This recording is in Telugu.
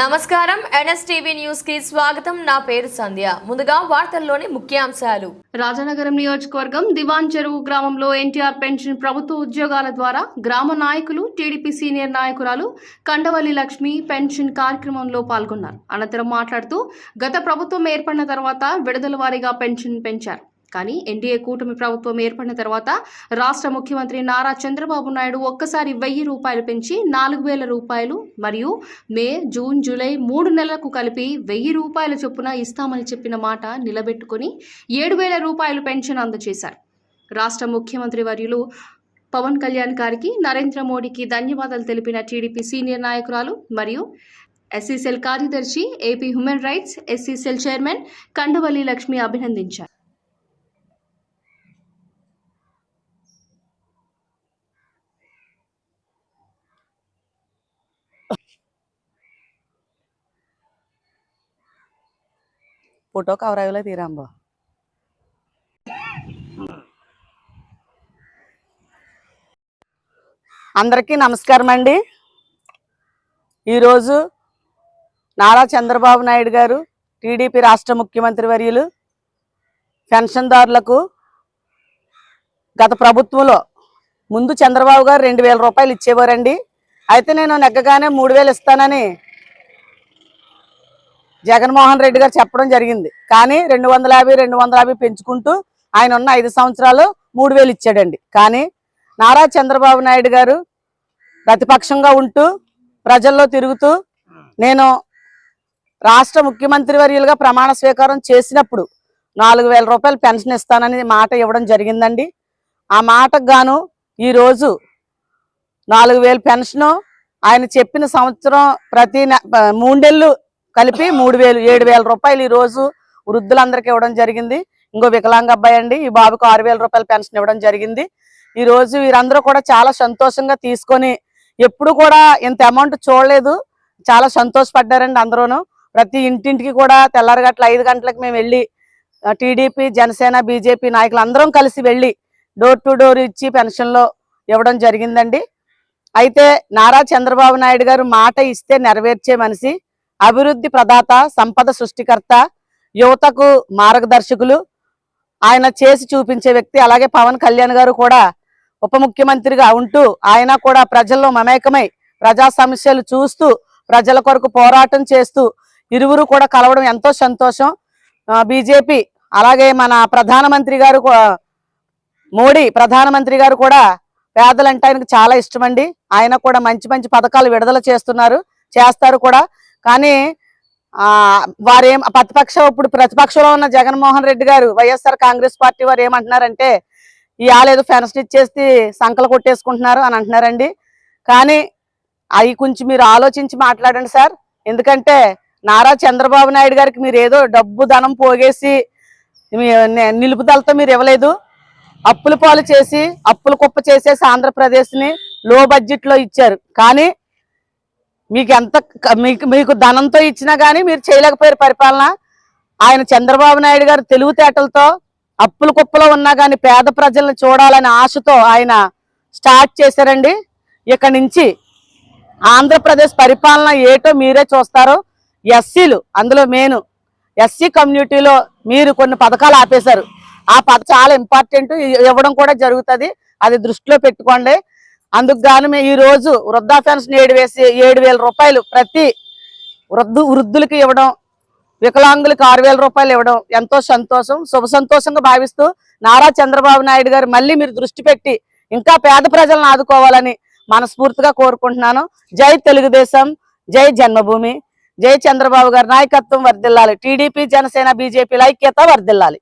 నమస్కారం. ఎన్ఎస్టీవీ న్యూస్కి స్వాగతం. నా పేరు సంధ్య. ముందుగా వార్తల్లోని ముఖ్యాంశాలు. రాజనగరం నియోజకవర్గం దివాన్ చెరువు గ్రామంలో ఎన్టీఆర్ పెన్షన్ ప్రభుత్వ ఉద్యోగాల ద్వారా గ్రామ నాయకులు టీడీపీ సీనియర్ నాయకురాలు కండవల్లి లక్ష్మి పెన్షన్ కార్యక్రమంలో పాల్గొన్నారు. అనంతరం మాట్లాడుతూ గత ప్రభుత్వం ఏర్పడిన తర్వాత విడుదల వారీగా పెన్షన్ పెంచారు. కానీ ఎన్డీఏ కూటమి ప్రభుత్వం ఏర్పడిన తర్వాత రాష్ట్ర ముఖ్యమంత్రి నారా చంద్రబాబు నాయుడు ఒక్కసారి వెయ్యి రూపాయలు పెంచి నాలుగు వేల రూపాయలు మరియు మే జూన్ జూలై మూడు నెలలకు కలిపి వెయ్యి రూపాయల చొప్పున ఇస్తామని చెప్పిన మాట నిలబెట్టుకుని ఏడు వేల రూపాయలు పెన్షన్ అందజేశారు. రాష్ట్ర ముఖ్యమంత్రి వర్యులు పవన్ కళ్యాణ్ గారికి నరేంద్ర మోడీకి ధన్యవాదాలు తెలిపిన టీడీపీ సీనియర్ నాయకురాలు మరియు ఎస్సీసెల్ కార్యదర్శి AP human rights SC cell chairman Kandavalli Lakshmi అభినందించారు. ఫోటో కవర్ అయ్యలే తీరాంబో అందరికీ నమస్కారం అండి. ఈరోజు నారా చంద్రబాబు నాయుడు గారు టీడీపీ రాష్ట్ర ముఖ్యమంత్రి వర్యులు పెన్షన్దారులకు గత ప్రభుత్వంలో ముందు చంద్రబాబు గారు రెండు వేల రూపాయలు ఇచ్చేవారండి. అయితే నేను నెగ్గగానే మూడు వేలు ఇస్తానని జగన్మోహన్ రెడ్డి గారు చెప్పడం జరిగింది. కానీ రెండు వందల యాభై రెండు వందల యాభై పెంచుకుంటూ ఆయన ఉన్న ఐదు సంవత్సరాలు మూడు వేలు ఇచ్చాడండి. కానీ నారా చంద్రబాబు నాయుడు గారు ప్రతిపక్షంగా ఉంటూ ప్రజల్లో తిరుగుతూ నేను రాష్ట్ర ముఖ్యమంత్రి వర్యులుగా ప్రమాణ స్వీకారం చేసినప్పుడు నాలుగు వేల రూపాయలు పెన్షన్ ఇస్తానని మాట ఇవ్వడం జరిగిందండి. ఆ మాటకు గాను ఈరోజు నాలుగు వేలు పెన్షను ఆయన చెప్పిన సంవత్సరం ప్రతి నె- మూడేళ్ళు కలిపి మూడు వేలు ఏడు వేల రూపాయలు ఈ రోజు వృద్ధులందరికీ ఇవ్వడం జరిగింది. ఇంకో వికలాంగ అబ్బాయి అండి ఈ బాబుకు ఆరు వేల రూపాయల పెన్షన్ ఇవ్వడం జరిగింది. ఈ రోజు వీరందరూ కూడా చాలా సంతోషంగా తీసుకొని ఎప్పుడు కూడా ఇంత అమౌంట్ చూడలేదు. చాలా సంతోషపడ్డారండి అందరూను. ప్రతి ఇంటింటికి కూడా తెల్లారగట్ల ఐదు గంటలకు మేము వెళ్ళి టీడీపీ జనసేన బీజేపీ నాయకులు అందరం కలిసి వెళ్ళి డోర్ టు డోర్ ఇచ్చి పెన్షన్లో ఇవ్వడం జరిగిందండి. అయితే నారా చంద్రబాబు నాయుడు గారు మాట ఇస్తే నెరవేర్చే మనిషి. అభివృద్ధి ప్రదాత సంపద సృష్టికర్త యువతకు మార్గదర్శకులు. ఆయన చేసి చూపించే వ్యక్తి అలాగే పవన్ కళ్యాణ్ గారు కూడా ఉప ముఖ్యమంత్రిగా ఉంటూ ఆయన కూడా ప్రజల్లో మమేకమై ప్రజా సమస్యలు చూస్తూ ప్రజల కొరకు పోరాటం చేస్తూ ఇరువురు కూడా కలవడం ఎంతో సంతోషం. బీజేపీ అలాగే మన ప్రధానమంత్రి గారు మోడీ ప్రధానమంత్రి గారు కూడా పేదలంటే ఆయనకు చాలా ఇష్టమండి. ఆయన కూడా మంచి మంచి పథకాలు విడుదల చేస్తున్నారు చేస్తారు కూడా. కానీ వారేం ప్రతిపక్ష ఇప్పుడు ప్రతిపక్షంలో ఉన్న జగన్మోహన్ రెడ్డి గారు వైఎస్ఆర్ కాంగ్రెస్ పార్టీ వారు ఏమంటున్నారంటే ఇవాళ ఏదో పెన్షన్ ఇచ్చేసి సంకలు కొట్టేసుకుంటున్నారు అని అంటున్నారండి. కానీ అవి కొంచెం మీరు ఆలోచించి మాట్లాడండి సార్. ఎందుకంటే నారా చంద్రబాబు నాయుడు గారికి మీరు ఏదో డబ్బు ధనం పోగేసి మీ నిలుపుదలతో మీరు ఇవ్వలేదు. అప్పుల పాలు చేసి అప్పుల కుప్ప చేసేసి ఆంధ్రప్రదేశ్ని లో బడ్జెట్లో ఇచ్చారు. కానీ మీకు ఎంత మీకు మీకు ధనంతో ఇచ్చినా కానీ మీరు చేయలేకపోయారు పరిపాలన. ఆయన చంద్రబాబు నాయుడు గారు తెలివితేటలతో అప్పుల కుప్పలో ఉన్నా కానీ పేద ప్రజలను చూడాలనే ఆశతో ఆయన స్టార్ట్ చేశారండి. ఇక నుంచి ఆంధ్రప్రదేశ్ పరిపాలన ఏటో మీరే చూస్తారు. ఎస్సీలు అందులో మెయిన్ ఎస్సీ కమ్యూనిటీలో మీరు కొన్ని పథకాలు ఆపేశారు. ఆ పథ చాలా ఇంపార్టెంట్ ఇవ్వడం కూడా జరుగుతుంది. అది దృష్టిలో పెట్టుకోండి. అందుకు గాను మేము ఈ రోజు వృద్ధా పెన్షన్ ఏడు వేసి ఏడు వేల రూపాయలు ప్రతి వృద్ధు వృద్ధులకి ఇవ్వడం వికలాంగులకు ఆరు వేల రూపాయలు ఇవ్వడం ఎంతో సంతోషం శుభ సంతోషంగా భావిస్తూ నారా చంద్రబాబు నాయుడు గారు మళ్ళీ మీరు దృష్టి పెట్టి ఇంకా పేద ప్రజలను ఆదుకోవాలని మనస్ఫూర్తిగా కోరుకుంటున్నాను. జై తెలుగుదేశం జై జన్మభూమి జై చంద్రబాబు గారి నాయకత్వం వర్ధిల్లాలి. టీడీపీ జనసేన బీజేపీల ఐక్యత వర్ధిల్లాలి.